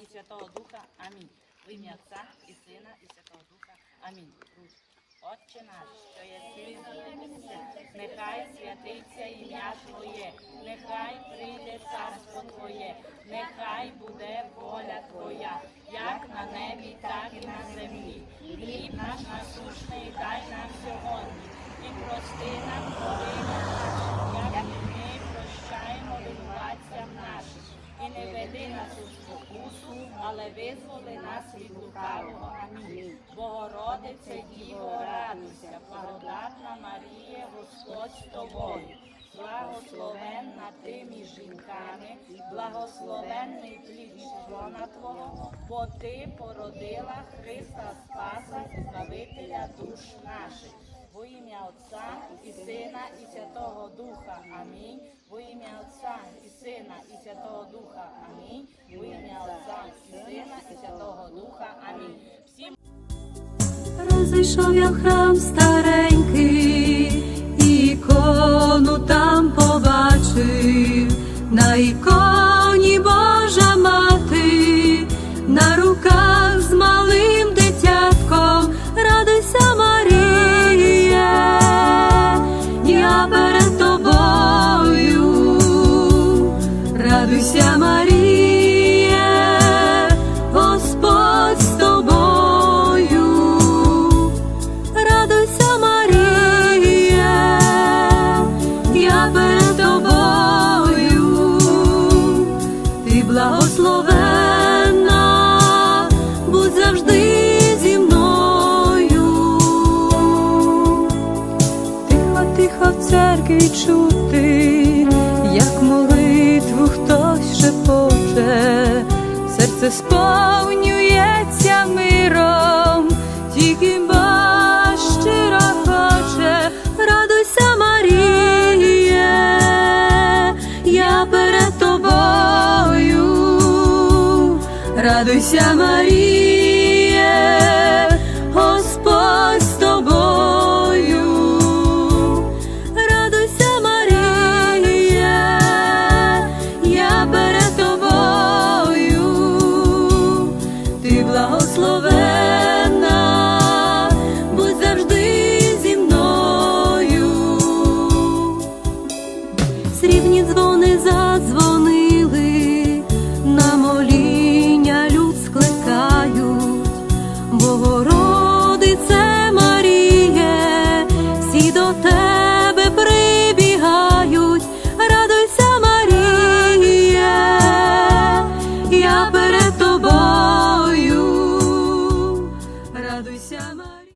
і Святого Духа. Амінь. В ім'я Отця і Сина, і Святого Духа. Амінь. Отче наш, що є світло, нехай святиться ім'я Твоє, нехай прийде царство Твоє, нехай буде воля Твоя, як на небі, так і на землі. Хліб наш насущний дай нам сьогодні, і прости нам провини наші, як і ми прощаємо винуватцям нашим. І не веди нас у спокусу, але визволи нас від лукавого. Амінь. Богородице, Діво, радуйся, благодатна Марія, Господь з тобою. Благословенна ти між жінками, благословенний плід чона Твого, бо ти породила Христа Спаса Збавителя душ наших. Во ім'я Отця і Сина, і Святого Духа. Амінь. Во ім'я Отця і Сина, і Святого Духа. Амінь. Во ім'я Отця і Сина, і Святого Духа. Амінь. Всім Розійшов я в храм старенький, радуйся, Марія, Господь з тобою. Радуйся, Марія, я перед тобою, ти благословенна, будь завжди зі мною. Тихо, тихо в церкві чути, як молитву шепоче, серце сповнюється миром, тільки ба щиро хоче, радуйся, Маріє, я перед тобою, радуйся, Маріє, я